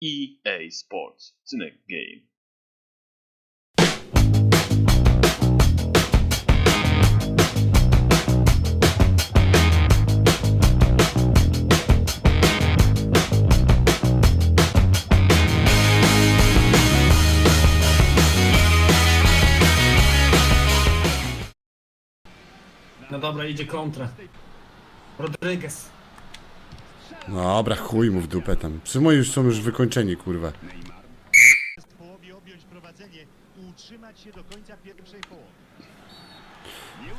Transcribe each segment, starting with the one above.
EA Sports. Cynek Game. No dobra, idzie kontra. Rodriguez. Dobra, chuj mu w dupę tam. Przy moi już są już wykończeni, kurwa.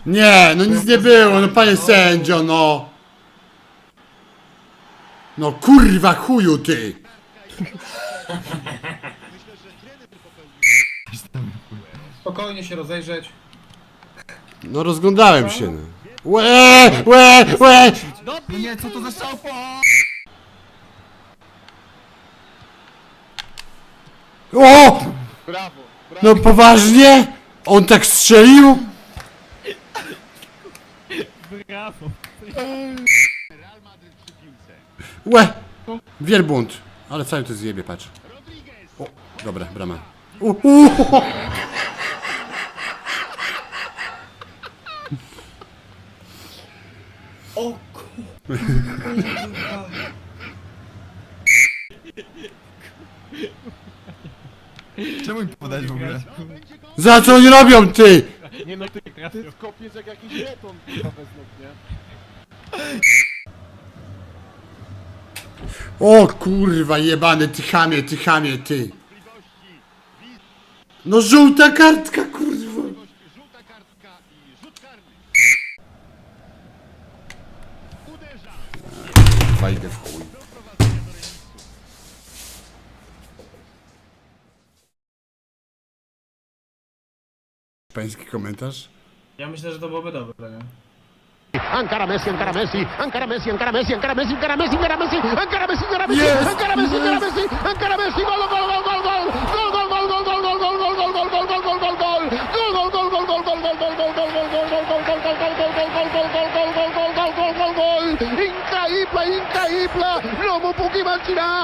Nie, no nic nie było, no panie sędzio, no. No kurwa chuju ty. Spokojnie się rozejrzeć. No rozglądałem się, no. Łe, łe, łe. No nie, co to za szałpo? O! No poważnie? On tak strzelił? Łe! Wielbłąd. Ale cały to zjebie, patrz. O, dobra, brama. U, u, Czemu mi podać w ogóle? Za co oni robią, ty? O kurwa jebany, ty chamie, ty chamie, ty. No żółta kartka, kurwa. Żółta kartka i rzut karny. Wajdę w chuj. Pański komentarz? Ja myślę, że to byłoby dobre, nie? Ancora Messi, ancora Messi, ancora Messi, ancora Messi, ancora Messi, ancora Messi, ancora Messi, ancora Messi, ancora Messi, ancora Messi, ancora Messi, ancora Messi, gol, gol, gol, gol, increíble, increíble, no me puedo imaginar.